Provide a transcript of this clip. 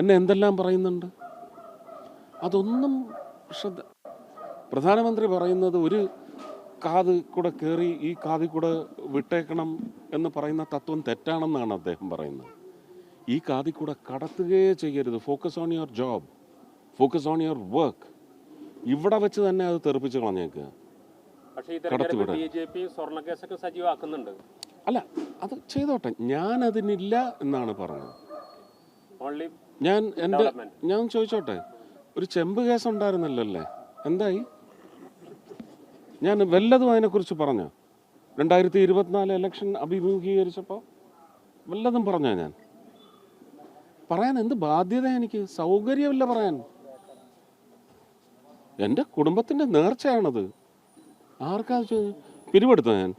എന്നെ എന്തെല്ലാം പറയുന്നുണ്ട്? അതൊന്നും ശ്രദ്ധ പ്രധാനമന്ത്രി പറയുന്നത് ഒരു കാത് കൂടെ കയറി ഈ കാതിൽ കൂടെ വിട്ടേക്കണം എന്ന് പറയുന്ന തത്വം തെറ്റാണെന്നാണ് അദ്ദേഹം പറയുന്നത്. ഈ കാതിൽ കൂടെ കടത്തുകയേ ചെയ്യരുത്. Focus on your job focus on your work ഇവിടെ വെച്ച് തന്നെ അത് തെറിപ്പിച്ച് കളഞ്ഞേക്കുക അല്ല അത് ചെയ്തോട്ടെ. ഞാൻ അതിനില്ല എന്നാണ് പറഞ്ഞത് ഞാൻ എന്റെ ഞാൻ ചോദിച്ചോട്ടെ ഒരു ചെമ്പ് കേസ് ഉണ്ടായിരുന്നല്ലോ അല്ലേ എന്തായി? ഞാൻ വല്ലതും അതിനെക്കുറിച്ച് പറഞ്ഞു? രണ്ടായിരത്തി ഇരുപത്തിനാല് ഇലക്ഷൻ അഭിമുഖീകരിച്ചപ്പോൾ വല്ലതും പറഞ്ഞോ ഞാൻ? പറയാൻ എന്ത് ബാധ്യത എനിക്ക്? സൗകര്യമില്ല പറയാൻ. എന്റെ കുടുംബത്തിന്റെ നേർച്ചയാണത്. ആർക്കാ പിരിവെടുത്തോ ഞാൻ?